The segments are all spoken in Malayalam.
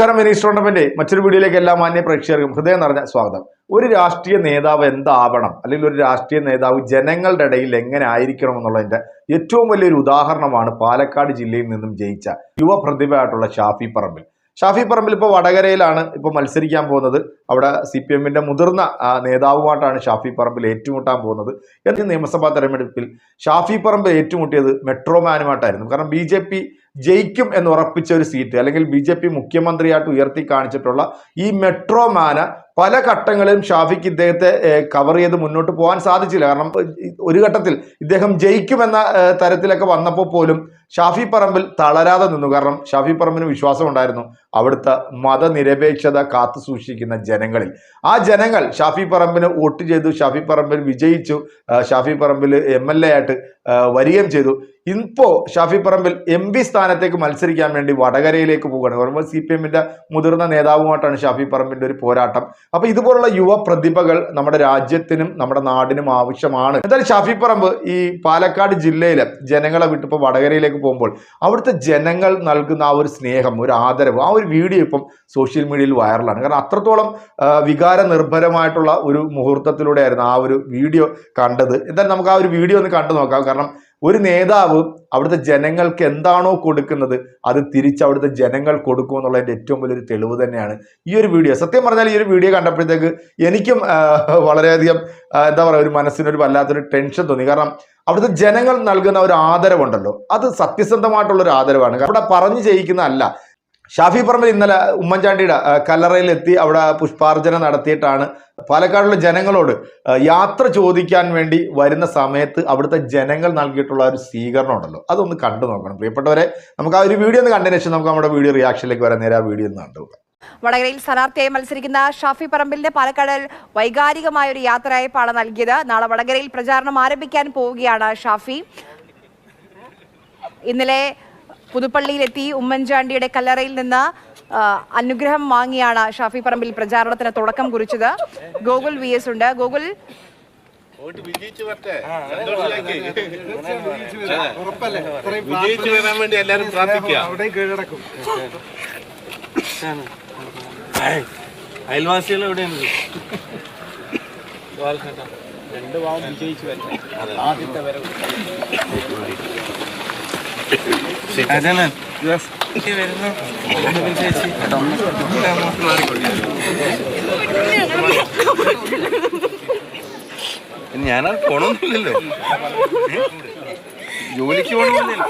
നമസ്കാരം വിനീഷ് ടോണ്ടമിന്റെ മറ്റൊരു വീഡിയോയിലേക്ക് എല്ലാ മാന്യ പ്രേക്ഷകർക്കും ഹൃദയം നിറഞ്ഞ സ്വാഗതം. ഒരു രാഷ്ട്രീയ നേതാവ് എന്താവണം? അല്ലെങ്കിൽ ഒരു രാഷ്ട്രീയ നേതാവ് ജനങ്ങളുടെ ഇടയിൽ എങ്ങനെ ആയിരിക്കണം എന്നുള്ളതിന്റെ ഏറ്റവും വലിയൊരു ഉദാഹരണമാണ് പാലക്കാട് ജില്ലയിൽ നിന്നും ജയിച്ച യുവ പ്രതിഭയായിട്ടുള്ള ഷാഫി പറമ്പിൽ. ഷാഫി പറമ്പിൽ ഇപ്പോൾ വടകരയിലാണ് ഇപ്പോൾ മത്സരിക്കാൻ പോകുന്നത്. അവിടെ സി പി എമ്മിന്റെ മുതിർന്ന നേതാവുമായിട്ടാണ് ഷാഫി പറമ്പിൽ ഏറ്റുമുട്ടാൻ പോകുന്നത്. എന്നീ നിയമസഭാ തെരഞ്ഞെടുപ്പിൽ ഷാഫി പറമ്പിൽ ഏറ്റുമുട്ടിയത് മെട്രോമാനുമായിട്ടായിരുന്നു. കാരണം ബി ജെ പി ജയിക്കും എന്ന് ഉറപ്പിച്ച ഒരു സീറ്റ് അല്ലെങ്കിൽ ബി ജെ പി മുഖ്യമന്ത്രിയായിട്ട് ഉയർത്തി കാണിച്ചിട്ടുള്ള ഈ മെട്രോ മാന പല ഘട്ടങ്ങളിലും ഷാഫിക്ക് ഇദ്ദേഹത്തെ കവർ ചെയ്ത് മുന്നോട്ട് പോകാൻ സാധിച്ചില്ല. കാരണം ഒരു ഘട്ടത്തിൽ ഇദ്ദേഹം ജയിക്കുമെന്ന തരത്തിലൊക്കെ വന്നപ്പോൾ പോലും ഷാഫി പറമ്പിൽ തളരാതെ നിന്നു. കാരണം ഷാഫി പറമ്പിന് വിശ്വാസം ഉണ്ടായിരുന്നു അവിടുത്തെ മതനിരപേക്ഷത കാത്തു സൂക്ഷിക്കുന്ന ജനങ്ങളിൽ. ആ ജനങ്ങൾ ഷാഫി പറമ്പിന് വോട്ട് ചെയ്തു. ഷാഫി പറമ്പിൽ വിജയിച്ചു. Shafi Parambil M L A ആയിട്ട് വരികയും ചെയ്തു. ഇപ്പോ ഷാഫി പറമ്പിൽ എം പി സ്ഥാനത്തേക്ക് മത്സരിക്കാൻ വേണ്ടി വടകരയിലേക്ക് പോവുകയാണ്. പറയുമ്പോൾ സി പി എമ്മിന്റെ മുതിർന്ന നേതാവുമായിട്ടാണ് ഷാഫി പറമ്പിന്റെ ഒരു പോരാട്ടം. അപ്പൊ ഇതുപോലുള്ള യുവ പ്രതിഭകൾ നമ്മുടെ രാജ്യത്തിനും നമ്മുടെ നാടിനും ആവശ്യമാണ്. എന്തായാലും ഷാഫി പറമ്പ് ഈ പാലക്കാട് ജില്ലയിലെ ജനങ്ങളെ വിട്ടിപ്പോ വടകരയിലേക്ക് പോകുമ്പോൾ അവിടുത്തെ ജനങ്ങൾ നൽകുന്ന ആ ഒരു സ്നേഹം ഒരു ആദരവ് ആ ഒരു വീഡിയോ ഇപ്പം സോഷ്യൽ മീഡിയയിൽ വൈറലാണ് കാരണം അത്രത്തോളം വികാര നിർഭരമായിട്ടുള്ള ഒരു മുഹൂർത്തത്തിലൂടെയായിരുന്നു ആ ഒരു വീഡിയോ കണ്ടത്. എന്തായാലും നമുക്ക് ആ ഒരു വീഡിയോ ഒന്ന് കണ്ടു നോക്കാം കാരണം ഒരു നേതാവ് അവിടുത്തെ ജനങ്ങൾക്ക് എന്താണോ കൊടുക്കുന്നത് അത് തിരിച്ച് അവിടുത്തെ ജനങ്ങൾ കൊടുക്കും എന്നുള്ളതിന്റെ ഏറ്റവും വലിയൊരു തെളിവ് തന്നെയാണ് ഈ ഒരു വീഡിയോ. സത്യം പറഞ്ഞാൽ ഈ ഒരു വീഡിയോ കണ്ടപ്പോഴത്തേക്ക് എനിക്കും വളരെയധികം എന്താ പറയുക ഒരു മനസ്സിനൊരു വല്ലാത്തൊരു ടെൻഷൻ തോന്നി. കാരണം അവിടുത്തെ ജനങ്ങൾ നൽകുന്ന ഒരു ആദരവുണ്ടല്ലോ. അത് സത്യസന്ധമായിട്ടുള്ള ഒരു ആദരവാണ്. അവിടെ പറഞ്ഞു ചെയ്യിക്കുന്നതല്ല. ഷാഫി പറമ്പിൽ ഇന്നലെ ഉമ്മൻചാണ്ടിയുടെ കല്ലറയിൽ എത്തി അവിടെ പുഷ്പാർച്ചന നടത്തിയിട്ടാണ് പാലക്കാടുള്ള ജനങ്ങളോട് യാത്ര ചോദിക്കാൻ വേണ്ടി വരുന്ന സമയത്ത് അവിടുത്തെ ജനങ്ങൾ നൽകിയിട്ടുള്ള ഒരു സ്വീകരണം ഉണ്ടല്ലോ. അതൊന്ന് കണ്ടു നോക്കണം. പ്രിയപ്പെട്ടവരെ നമുക്ക് ആ ഒരു വീഡിയോ ഒന്ന് കണ്ടതിന് ശേഷം നമുക്ക് നമ്മുടെ വീഡിയോ റിയാക്ഷനിലേക്ക് വരാൻ നേരെ ആ വീഡിയോ ഒന്ന് കണ്ടു. വടകരയിൽ സ്ഥാനാർത്ഥിയായി മത്സരിക്കുന്ന ഷാഫി പറമ്പിലിന്റെ പാലക്കാട് വൈകാരികമായ ഒരു യാത്രയപ്പാണ് നൽകിയത്. നാളെ വടകരയിൽ പ്രചാരണം ആരംഭിക്കാൻ പോവുകയാണ് ഷാഫി. ഇന്നലെ പുതുപ്പള്ളിയിലെത്തി ഉമ്മൻചാണ്ടിയുടെ കല്ലറയിൽ നിന്ന് അനുഗ്രഹം വാങ്ങിയാണ് ഷാഫി പറമ്പിൽ പ്രചാരണത്തിന് തുടക്കം കുറിച്ചത്. ഗോകുൽ വി എസ് ഉണ്ട്. ഗോകുൽ വിജയിച്ചു വരാൻ വേണ്ടി എല്ലാരും അയൽവാസികൾ എവിടെയുണ്ട്? രണ്ട് ഭാവം വിജയിച്ചു വരണം ആദ്യത്തെ വരവ്. ഞാനത് പോണൊന്നുമില്ലല്ലോ. ജോലിക്ക് പോകണമെന്നില്ല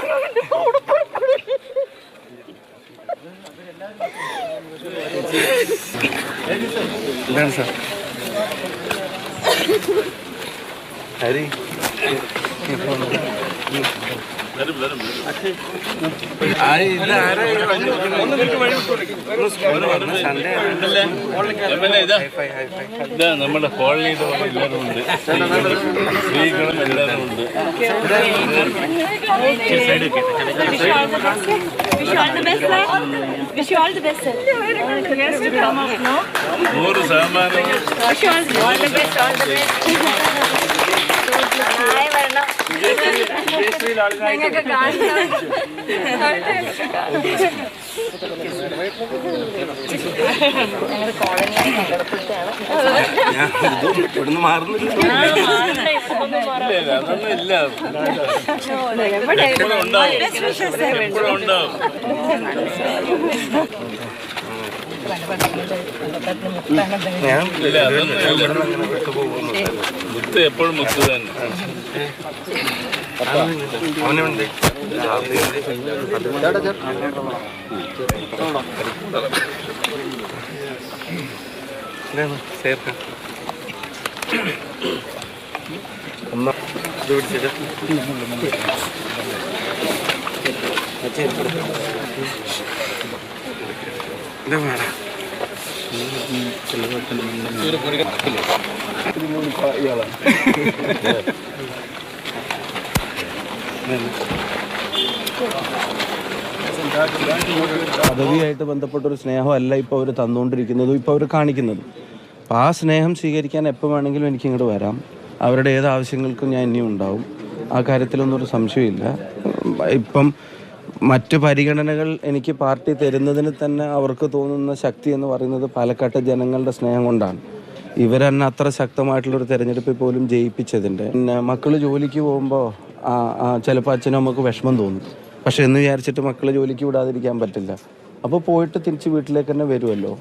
എന്താണ് സാർ. ഹരി. ഇതാ നമ്മുടെ കോളനിയുടെ എല്ലാവരും ഉണ്ട് സ്ത്രീകളും എല്ലാവരും ഉണ്ട്? നൂറ് ശതമാനം നിങ്ങൾക്ക് ഇവിടുന്ന് മാറുന്നില്ല ഇല്ല, അതൊന്നും ഇല്ല. എപ്പോഴും ഉണ്ടാവും എപ്പോഴും ഉണ്ടാവും ഞാൻ മുത്ത് എപ്പോഴും മുത്ത് തന്നെ. അവനുണ്ട് ചേർക്ക ഒന്നാ ഇത് പിടിച്ചിട്ട് ഇതാ വേണം പദവിയായിട്ട് ബന്ധപ്പെട്ട ഒരു സ്നേഹമല്ല ഇപ്പോൾ അവർ തന്നുകൊണ്ടിരിക്കുന്നതും ഇപ്പോൾ അവർ കാണിക്കുന്നതും. അപ്പോൾ ആ സ്നേഹം സ്വീകരിക്കാൻ എപ്പോൾ വേണമെങ്കിലും എനിക്ക് ഇങ്ങോട്ട് വരാം. അവരുടെ ഏത് ആവശ്യങ്ങൾക്കും ഞാൻ ഇനിയും ഉണ്ടാവും. ആ കാര്യത്തിലൊന്നും ഒരു സംശയമില്ല. ഇപ്പം മറ്റ് പരിഗണനകൾ എനിക്ക് പാർട്ടി തരുന്നതിന് തന്നെ അവർക്ക് തോന്നുന്ന ശക്തി എന്ന് പറയുന്നത് പാലക്കാട്ടെ ജനങ്ങളുടെ സ്നേഹം കൊണ്ടാണ്. ഇവരെന്നെ അത്ര ശക്തമായിട്ടുള്ളൊരു തെരഞ്ഞെടുപ്പിൽ പോലും ജയിപ്പിച്ചതിന്റെ. പിന്നെ മക്കൾ ജോലിക്ക് പോകുമ്പോൾ ചിലപ്പോൾ അച്ഛനും അമ്മയ്ക്ക് വിഷമം തോന്നും. പക്ഷെ എന്ന് വിചാരിച്ചിട്ട് മക്കൾ ജോലിക്ക് വിടാതിരിക്കാൻ പറ്റില്ല. അപ്പോൾ പോയിട്ട് തിരിച്ച് വീട്ടിലേക്ക് തന്നെ വരുമല്ലോ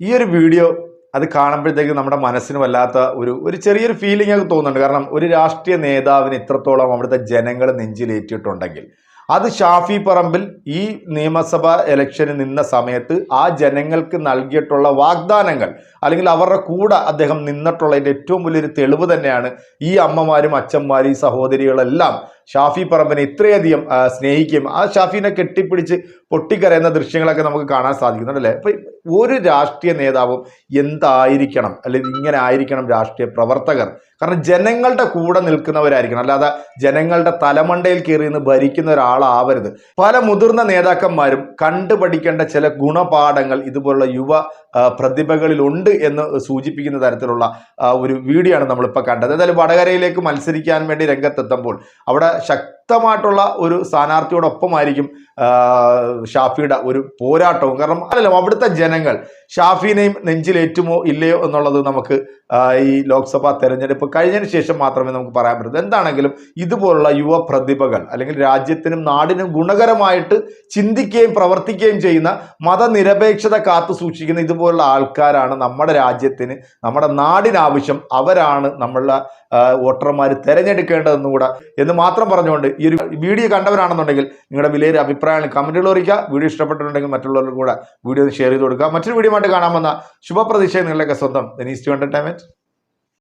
ഈ ഒരു വീഡിയോ അത് കാണുമ്പോഴത്തേക്ക് നമ്മുടെ മനസ്സിന് വല്ലാത്ത ഒരു ഒരു ചെറിയൊരു ഫീലിംഗ് ഒക്കെ തോന്നുന്നുണ്ട്. കാരണം ഒരു രാഷ്ട്രീയ നേതാവിന് ഇത്രത്തോളം അവിടുത്തെ ജനങ്ങൾ നെഞ്ചിലേറ്റിട്ടുണ്ടെങ്കിൽ. അത് ഷാഫി പറമ്പിൽ ഈ നിയമസഭാ ഇലക്ഷന് നിന്ന സമയത്ത് ആ ജനങ്ങൾക്ക് നൽകിയിട്ടുള്ള വാഗ്ദാനങ്ങൾ അല്ലെങ്കിൽ അവരുടെ കൂടെ അദ്ദേഹം നിന്നിട്ടുള്ളതിന്റെ ഏറ്റവും വലിയൊരു തെളിവ് തന്നെയാണ് ഈ അമ്മമാരും അച്ഛന്മാരും ഈ സഹോദരികളെല്ലാം ഷാഫി പറമ്പിനെ ഇത്രയധികം സ്നേഹിക്കുകയും ആ ഷാഫിനെ കെട്ടിപ്പിടിച്ച് പൊട്ടിക്കരയുന്ന ദൃശ്യങ്ങളൊക്കെ നമുക്ക് കാണാൻ സാധിക്കുന്നുണ്ടല്ലേ അപ്പം ഒരു രാഷ്ട്രീയ നേതാവും എന്തായിരിക്കണം? അല്ലെങ്കിൽ ഇങ്ങനെ ആയിരിക്കണം രാഷ്ട്രീയ പ്രവർത്തകർ. കാരണം ജനങ്ങളുടെ കൂടെ നിൽക്കുന്നവരായിരിക്കണം. അല്ലാതെ ജനങ്ങളുടെ തലമണ്ടയിൽ കയറി നിന്ന് ഭരിക്കുന്ന ഒരാളാവരുത്. പല മുതിർന്ന നേതാക്കന്മാരും കണ്ടുപഠിക്കേണ്ട ചില ഗുണപാഠങ്ങൾ ഇതുപോലുള്ള യുവ പ്രതിഭകളിലുണ്ട് എന്ന് സൂചിപ്പിക്കുന്ന തരത്തിലുള്ള ഒരു വീഡിയോ ആണ് നമ്മളിപ്പോൾ കണ്ടത്. എന്തായാലും വടകരയിലേക്ക് മത്സരിക്കാൻ വേണ്ടി രംഗത്തെത്തുമ്പോൾ അവിടെ ശക്തമായിട്ടുള്ള ഒരു സ്ഥാനാർത്ഥിയോടൊപ്പമായിരിക്കും ഷാഫിയുടെ ഒരു പോരാട്ടവും. കാരണം അല്ലല്ലോ അവിടുത്തെ ജനങ്ങൾ ഷാഫിനെയും നെഞ്ചിലേറ്റുമോ ഇല്ലയോ എന്നുള്ളത് നമുക്ക് ഈ ലോക്സഭാ തെരഞ്ഞെടുപ്പ് കഴിഞ്ഞതിന് ശേഷം മാത്രമേ നമുക്ക് പറയാൻ പറ്റൂ. എന്താണെങ്കിലും ഇതുപോലുള്ള യുവ പ്രതിഭകൾ അല്ലെങ്കിൽ രാജ്യത്തിനും നാടിനും ഗുണകരമായിട്ട് ചിന്തിക്കുകയും പ്രവർത്തിക്കുകയും ചെയ്യുന്ന മതനിരപേക്ഷത കാത്തു സൂക്ഷിക്കുന്ന ഇതുപോലുള്ള ആൾക്കാരാണ് നമ്മുടെ രാജ്യത്തിന് നമ്മുടെ നാടിനാവശ്യം. അവരാണ് നമ്മളുടെ വോട്ടർമാർ തിരഞ്ഞെടുക്കേണ്ടതെന്നും കൂടെ എന്ന് മാത്രം പറഞ്ഞുകൊണ്ട് ഈ ഒരു വീഡിയോ കണ്ടവരാണെന്നുണ്ടെങ്കിൽ നിങ്ങളുടെ വിലയിൽ അഭിപ്രായങ്ങൾ കമന്റുകൾ അറിയിക്കുക. വീഡിയോ ഇഷ്ടപ്പെട്ടിട്ടുണ്ടെങ്കിൽ മറ്റുള്ളവർക്കും കൂടെ വീഡിയോ ഷെയർ ചെയ്ത് കൊടുക്കുക. മറ്റൊരു വീഡിയോ ആയിട്ട് കാണാമെന്ന ശുഭപ്രതീക്ഷ നിങ്ങളുടെയൊക്കെ സ്വന്തം ദനീസ് ടു എന്റർടൈൻമെന്റ്